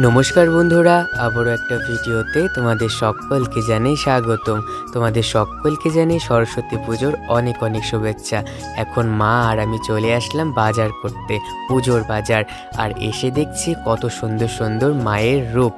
নমস্কার বন্ধুরা আবারও একটা ভিডিওতে তোমাদের সকলকে জানাই স্বাগতম। তোমাদের সকলকে জানাই সরস্বতী পুজোর অনেক অনেক শুভেচ্ছা। এখন মা আর আমি চলে আসলাম বাজার করতে পুজোর বাজার। আর এসে দেখছি কত সুন্দর সুন্দর মায়ের রূপ।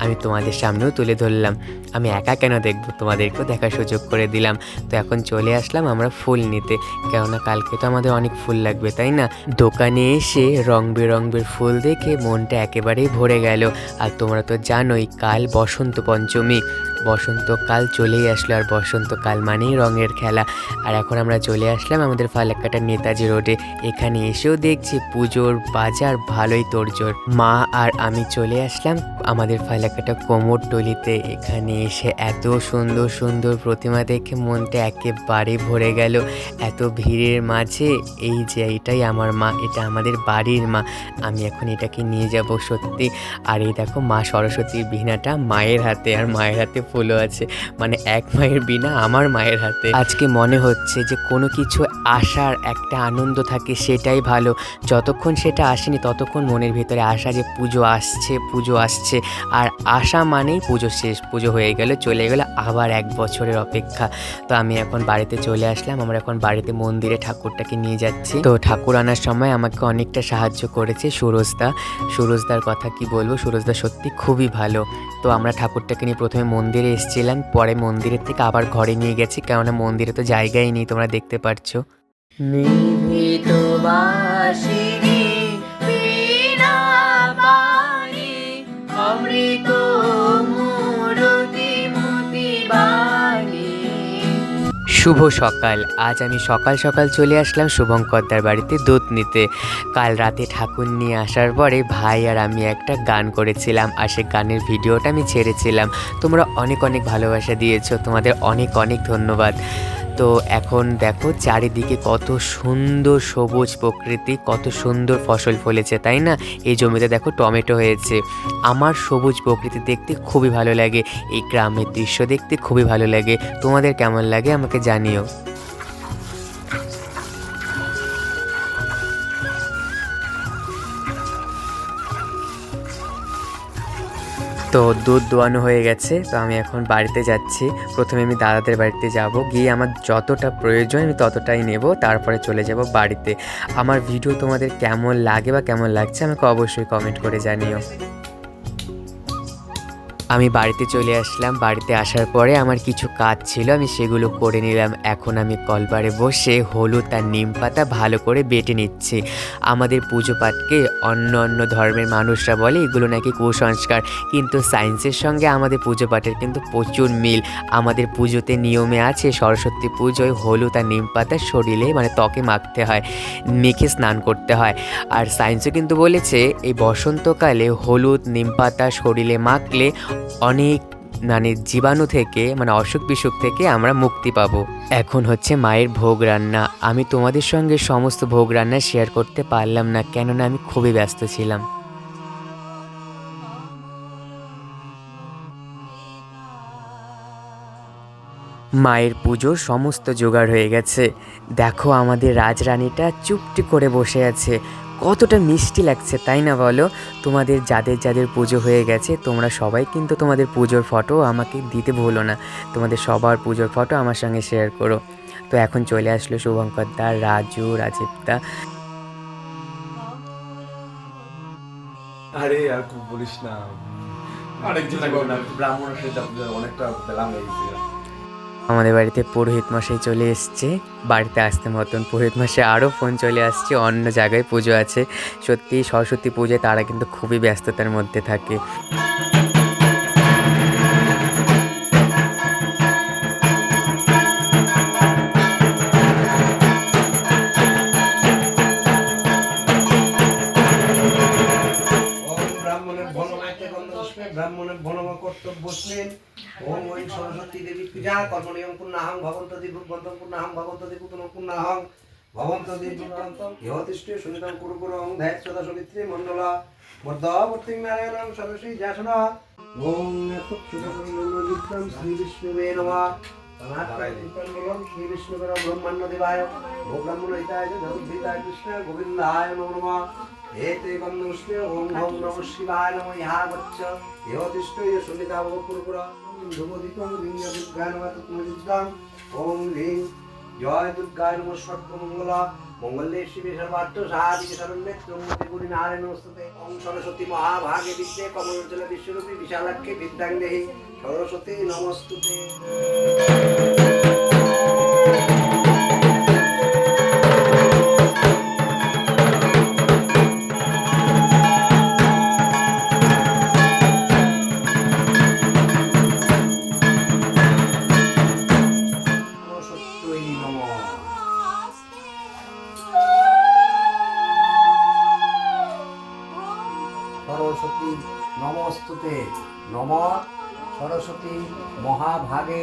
আমি তোমাদের সামনেও তুলে ধরলাম। আমি একা কেন দেখব? তোমাদেরকেও দেখার সুযোগ করে দিলাম। তো এখন চলে আসলাম আমরা ফুল নিতে। কেননা কালকে তো আমাদের অনেক ফুল লাগবে, তাই না? দোকানে এসে রং বেরঙের ফুল দেখে মনটা একেবারেই ভরে গেল। আর তোমরা তো জানোই, কাল বসন্ত পঞ্চমী। বসন্তকাল চলেই আসলো, আর বসন্তকাল মানেই রঙের খেলা। আর এখন আমরা চলে আসলাম আমাদের ফালাক্কাটা নেতাজি রোডে। এখানে এসেও দেখছি পুজোর বাজার ভালোই তোড়জোড়। মা আর আমি চলে আসলাম আমাদের ফালাক্কাটা কোমর টলিতে এখানে এসে এত সুন্দর সুন্দর প্রতিমা দেখে মনটা একেবারে ভরে গেল। এত ভিড়ের মাঝে এই যে এটাই আমার মা, এটা আমাদের বাড়ির মা। আমি এখন এটাকে নিয়ে যাব সত্যি। আর এই দেখো মা সরস্বতীর বিনাটা মায়ের হাতে আর মায়ের হাতে ফুলও আছে। মানে এক মায়ের বিনা আমার মায়ের হাতে। আজকে মনে হচ্ছে যে কোনো কিছু আসার একটা আনন্দ থাকে সেটাই ভালো। যতক্ষণ সেটা আসেনি ততক্ষণ মনের ভিতরে আসা যে পুজো আসছে পুজো আসছে। আর আশা মানেই পুজো শেষ, পুজো হয়ে গেল, চলে গেল আবার এক বছরের অপেক্ষা। তো আমি এখন বাড়িতে চলে আসলাম, আমরা এখন বাড়িতে মন্দিরে ঠাকুরটাকে নিয়ে যাচ্ছি। তো ঠাকুর আনার সময় আমাকে অনেকটা সাহায্য করেছে সুরজদা। সুরজদার কথা কি বলব? সুরজদা সত্যি খুবই ভালো। তো আমরা ঠাকুরটাকে নিয়ে প্রথমে মন্দিরে এসেছিলাম, পরে মন্দিরের থেকে আবার ঘরে নিয়ে গেছি, কেননা মন্দিরে তো জায়গাই নেই, তোমরা দেখতে পারছ। নিভৃত বাসিনী শুভ সকাল। আজ আমি সকাল সকাল চলে আসলাম শুভঙ্করদার বাড়িতে দুধ নিতে। কাল রাতে ঠাকুর নিয়ে আসার পরে ভাই আর আমি একটা গান করেছিলাম আর সে গানের ভিডিওটা আমি ছেড়েছিলাম। তোমরা অনেক অনেক ভালোবাসা দিয়েছ, তোমাদের অনেক অনেক ধন্যবাদ। তো এখন দেখো চারিদিকে কত সুন্দর সবুজ প্রকৃতি, কত সুন্দর ফসল ফলেছে, তাই না? এই জমিতে দেখো টমেটো হয়েছে। আমার সবুজ প্রকৃতি দেখতে খুবই ভালো লাগে, এই গ্রামের দৃশ্য দেখতে খুবই ভালো লাগে। তোমাদের কেমন লাগে আমাকে জানিও। তো দুধ দোয়ানো হয়ে গেছে, তো আমি এখন বাড়িতে যাচ্ছি। প্রথমে আমি দাদাদের বাড়িতে যাব, গিয়ে আমার যতটা প্রয়োজন আমি ততটাই নেব, তারপরে চলে যাব বাড়িতে। আমার ভিডিও তোমাদের কেমন লাগে বা কেমন লাগছে আমাকে অবশ্যই কমেন্ট করে জানিও। আমি বাড়িতে চলে আসলাম। বাড়িতে আসার পরে আমার কিছু কাজ ছিল, আমি সেগুলো করে নিলাম। এখন আমি কলবারে বসে হলুদ আর নিম পাতা ভালো করে বেটে নিচ্ছি। আমাদের পুজো পাঠকে অন্য অন্য ধর্মের মানুষরা বলে, এগুলো নাকি কুসংস্কার। কিন্তু সায়েন্সের সঙ্গে আমাদের পুজো পাঠের কিন্তু প্রচুর মিল। আমাদের পুজোতে নিয়মে আছে, সরস্বতী পুজোয় হলুদ আর নিম পাতা শরীরে মানে ত্বকে মাখতে হয়, মেখে স্নান করতে হয়। আর সায়েন্সও কিন্তু বলেছে, এই বসন্তকালে হলুদ, নিম পাতা শরীরে মাখলে অনেক মানে জীবাণু থেকে মানে অসুখ বিসুখ থেকে আমরা মুক্তি পাবো। এখন হচ্ছে মায়ের ভোগ রান্না। আমি তোমাদের সঙ্গে সমস্ত ভোগ রান্না শেয়ার করতে পারলাম না, কেননা আমি খুবই ব্যস্ত ছিলাম। মায়ের পুজোর সমস্ত জোগাড় হয়ে গেছে। দেখো আমাদের রাজরানীটা চুপটি করে বসে আছে। কতটা মিষ্টি লাগছে, তাই না বলো? তোমাদের যাদের যাদের পুজো হয়ে গেছে, তোমরা সবাই কিন্তু তোমাদের পুজোর ফটো আমাকে দিতে ভুলো না। তোমাদের সবার পুজোর ফটো আমার সঙ্গে শেয়ার করো। তো এখন চলে আসলো শুভঙ্কর দা, রাজু রাজীবদা আরে আর খুব বলিস না। অনেকটা আমাদের বাড়িতে পুরোহিত মশাই চলে এসছে। বাড়িতে আসতে মতন পুরোহিত মশাই আরও ফোন চলে আসছে, অন্য জায়গায় পুজো আছে। সত্যি সরস্বতী পুজোয় তারা কিন্তু খুবই ব্যস্ততার মধ্যে থাকে। ওম ঐ সরস্বতী দেবী পূজা কর্মনিয়ম পূর্ণাহং ভবন্ত দিবুক গন্তম পূর্ণাহং ভবন্ত দিবুতন পূর্ণাহং ভবন্ত দিবুতম ইহতিষ্ঠে সুনিতম কুরু কুরু অং ধ্যায় সদা সবিত্রী মণ্ডলা। বর্ধবর্তী নারায়ণং সরস্বী যাসনা ওম নক্ষত্রকরণবিদ্যম শ্রী বিষ্ণুবে নমঃ। শ্রী বিষ্ণুবের ব্রহ্মাণ্ড দেবায় ও ব্রাহ্মণ गोविन्दाय জগদ্ধিতায় কৃষ্ণ গোবিন্দায় নমো নমঃ। এতে গন্ধপুষ্পে ওম নম নম শিবায় নম ইহা গচ্ছ। এহ তিষ্ঠ ইহ সুনিতা পুরপুরা। ধুমদীপম লিঙ্গ বিজ্ঞানমত তুমজিদ্দাম ওম লিং। জয় দুর্গায় নম সর্বমঙ্গলা মঙ্গলে শিবে সর্বার্থ সাহায্য শরণ্যে ত্রম্বকে গুরি নারায়ণ নমস্তুতে। ওম সরস্বতী মহাভাগে বিদ্যে কমলোজ্জ্বলে বিশ্বরূপী বিশালাক্ষে বিদ্যাং দেহি সরস্বতী নমস্তুতে। নম সরস্বতী মহাভাগে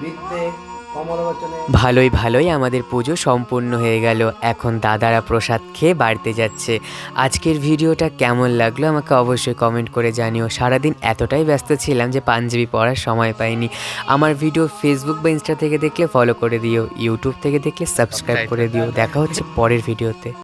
বিদ্যে ভালোই ভালোই আমাদের পুজো সম্পূর্ণ হয়ে গেল। এখন দাদারা প্রসাদ খেয়ে বাড়িতে যাচ্ছে। আজকের ভিডিওটা কেমন লাগল আমাকে অবশ্যই কমেন্ট করে জানিও। সারাদিন এতটাই ব্যস্ত ছিলাম যে পাঞ্জাবি পড়ার সময় পাইনি। আমার ভিডিও ফেসবুক বা ইনস্টা থেকে দেখলে ফলো করে দিও। ইউটিউব থেকে দেখলে সাবস্ক্রাইব করে দিও। দেখা হচ্ছে পরের ভিডিওতে।